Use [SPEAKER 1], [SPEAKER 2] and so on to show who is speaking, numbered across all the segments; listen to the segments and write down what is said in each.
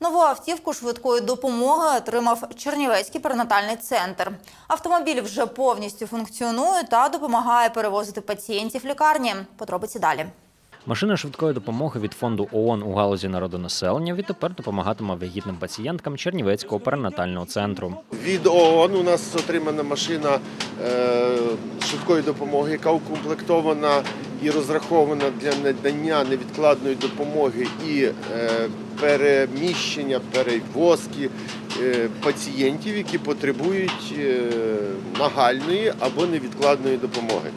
[SPEAKER 1] Нову автівку швидкої допомоги отримав Чернівецький перинатальний центр. Автомобіль вже повністю функціонує та допомагає перевозити пацієнтів лікарні. Подробиці далі.
[SPEAKER 2] Машина швидкої допомоги від фонду ООН у галузі народонаселення відтепер допомагатиме вагітним пацієнткам Чернівецького перинатального центру.
[SPEAKER 3] Від ООН у нас отримана машина е, швидкої допомоги, яка укомплектована і розрахована для надання невідкладної допомоги і е, переміщення, перевозки е, пацієнтів, які потребують е, нагальної або невідкладної допомоги.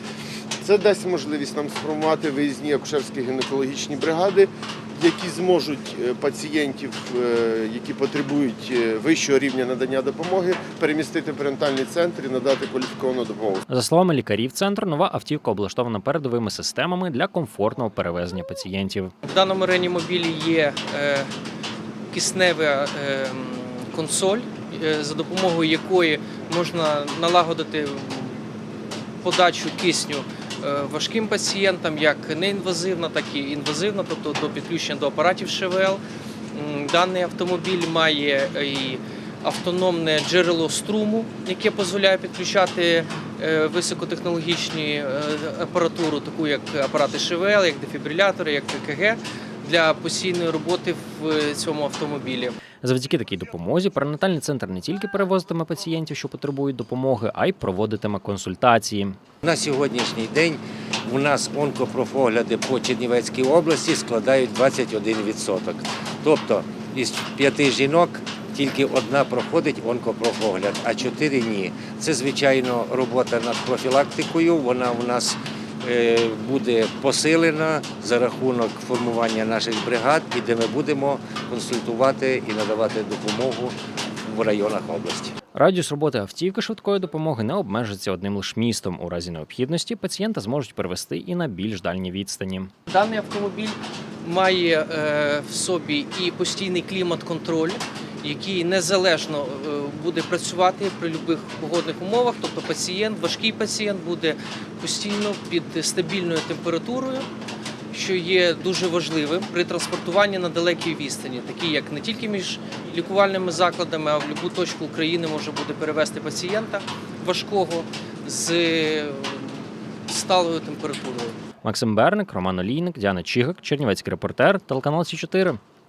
[SPEAKER 3] Це дасть можливість нам сформувати виїзні акушерські гінекологічні бригади, які зможуть е, пацієнтів, е, які потребують е, вищого рівня надання допомоги, перемістити в перинатальний центр і надати кваліфіковану допомогу.
[SPEAKER 2] За словами лікарів центру, нова автівка облаштована передовими системами для комфортного перевезення пацієнтів.
[SPEAKER 4] В даному реанімобілі є киснева консоль, за допомогою якої можна налагодити подачу кисню важким пацієнтам, як неінвазивна, так і інвазивна, тобто до підключення до апаратів ШВЛ. Даний автомобіль має і автономне джерело струму, яке дозволяє підключати високотехнологічну е, апаратуру, таку як апарати ШВЛ, як дефібрилятори, як ККГ, для постійної роботи в цьому автомобілі.
[SPEAKER 2] Завдяки такій допомозі перинатальний центр не тільки перевозитиме пацієнтів, що потребують допомоги, а й проводитиме консультації.
[SPEAKER 5] На сьогоднішній день у нас онкопрофогляди по Чернівецькій області складають 21%. Тобто із п'яти жінок тільки одна проходить онкопрофогляд, а чотири ні. Це, звичайно, робота над профілактикою. Вона у нас е, буде посилена за рахунок формування наших бригад, і де ми будемо консультувати і надавати допомогу в районах області.
[SPEAKER 2] Радіус роботи автівки швидкої допомоги не обмежиться одним лише містом. У разі необхідності пацієнта зможуть перевести і на більш дальні відстані.
[SPEAKER 4] Даний автомобіль має е, в собі і постійний клімат-контроль, який незалежно е, буде працювати при будь-яких погодних умовах. Тобто пацієнт, важкий пацієнт буде постійно під стабільною температурою, що є дуже важливим при транспортуванні на далекій відстані, такі як не тільки між лікувальними закладами, а в будь-яку точку України може буде перевести пацієнта важкого з е, сталою температурою.
[SPEAKER 2] Максим Берник, Роман Олійник, Діана Чігак, Чернівецький репортер, телеканал Сі 4